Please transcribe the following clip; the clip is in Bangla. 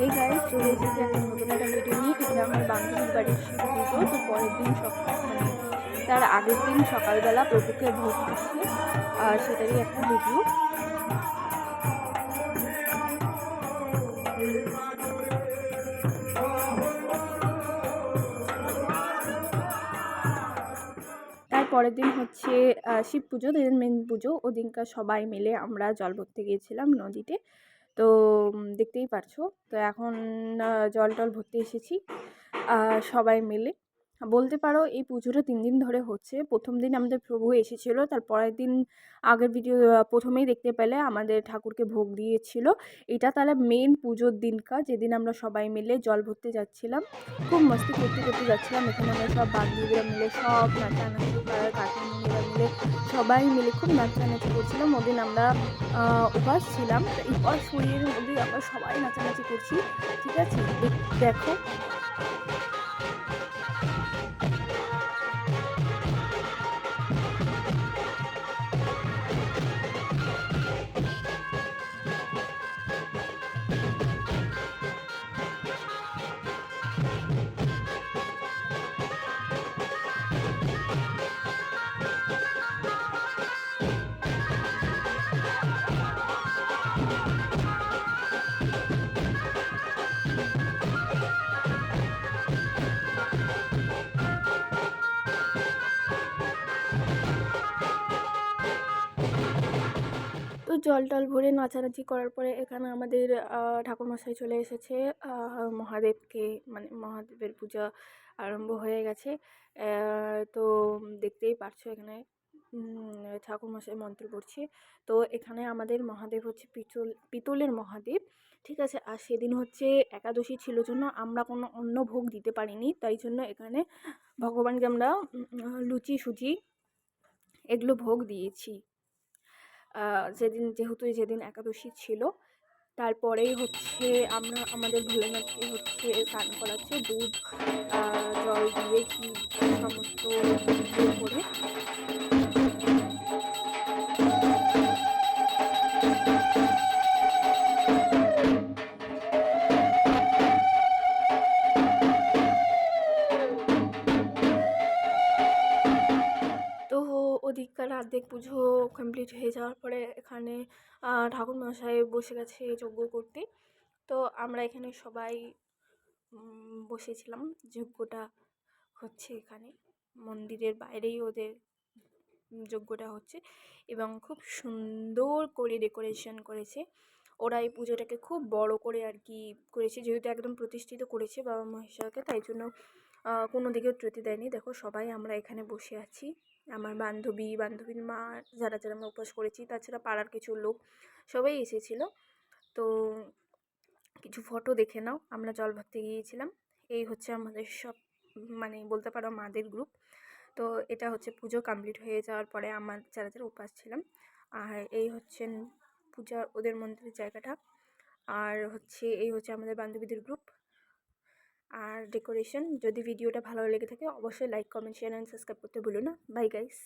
হে চলে এসেছি একটা নতুন একটা ভিডিও নিয়ে এটা আমার বান্ধবীর বাড়ির ভিডিও তো পরের দিন সকাল মানে তার আগের দিন সকালবেলা প্রভুকে ভোগ দিচ্ছি আর সেটারই একটা ভিডিও পরের দিন হচ্ছে শিব পুজো যেদিন মেন পুজো। ওদিনকার সবাই মিলে আমরা জল ভরতে গিয়েছিলাম নদীতে। তো দেখতেই পারছ। তো এখন জল টল ভর্তি এসেছি। সবাই মিলে। বলতে পারো এই পুজোটা তিন দিন ধরে হচ্ছে। প্রথম দিন আমাদের প্রভু এসেছিল, তার পরের দিন আগের ভিডিও প্রথমেই দেখতে পেলে আমাদের ঠাকুরকে ভোগ দিয়েছিল। এটা তাহলে মেন পুজোর দিনকার যেদিন আমরা সবাই মিলে জল ভরতে যাচ্ছিলাম। খুব মস্তি করতে করতে যাচ্ছিলাম। এখানে আমরা সব বান্ধবীরা মিলে, সব নাচানাচি পাড়ার কাকিমুনিরা মিলে সবাই মিলে খুব নাচানাচি করছিলাম। ওদিন আমরা উপাস ছিলাম। এই উপাস শরীরের মধ্যে আমরা সবাই নাচানাচি করছি। ঠিক আছে? দেখ- জল টল ভরে নাচানাচি করার পরে এখানে আমাদের ঠাকুরমশাই চলে এসেছে। মহাদেবকে মানে মহাদেবের পূজা আরম্ভ হয়ে গেছে। তো দেখতেই পারছ এখানে ঠাকুরমশাই মন্ত্র পড়ছে। তো এখানে আমাদের মহাদেব হচ্ছে পিতল, পিতলের মহাদেব, ঠিক আছে? আর সেদিন হচ্ছে একাদশী ছিল জন্য আমরা কোনো অন্য ভোগ দিতে পারিনি। তাই জন্য এখানে ভগবানকে আমরা লুচি সুজি এগুলো ভোগ দিয়েছি। যেদিন যেহেতু যেদিন একাদশী ছিল, তারপরেই হচ্ছে আমরা, আমাদের ভোলেনাথকে হচ্ছে স্নান করাচ্ছে, দুধ জল দিয়ে ঘি, সমস্ত দিয়ে করে। ওদিককার অর্ধেক পুজো কমপ্লিট হয়ে যাওয়ার পরে এখানে আহ, ঠাকুরমশাই বসে গেছে যজ্ঞ করতে। তো আমরা এখানে সবাই বসেছিলাম। যজ্ঞটা হচ্ছে এখানে। মন্দিরের বাইরেই ওদের যজ্ঞটা হচ্ছে এবং খুব সুন্দর করে ডেকোরেশন করেছে। ওরা এই পুজোটাকে খুব বড় করে আর কি করেছে। যেহেতু একদম প্রতিষ্ঠিত করেছে বাবা মহেশ্বরকে তাই জন্য কোনো দিকেও ত্রুটি দেয়নি। দেখো, সবাই আমরা এখানে বসে আছি। আমার বান্ধবী, বান্ধবীর মা, যারা যারা আমরা উপোস করেছি, তাছাড়া পাড়ার কিছু লোক, সবাই এসেছিল। তো কিছু ফটো দেখে নাও। আমরা জল ভরতে গিয়েছিলাম। এই হচ্ছে আমাদের সব মানে বলতে পারো মাদের গ্রুপ তো এটা হচ্ছে পুজো কমপ্লিট হয়ে যাওয়ার পরে আমার যারা যারা উপাস ছিলাম, আর এই হচ্ছেন পূজার ওদের মন্দিরের জায়গাটা। আর হচ্ছে, এই হচ্ছে আমাদের বান্ধবীদের গ্রুপ আর ডেকোরেশন যদি ভিডিওটা ভালো লেগে থাকে, অবশ্যই like comment share and subscribe করতে ভুলো না। Bye guys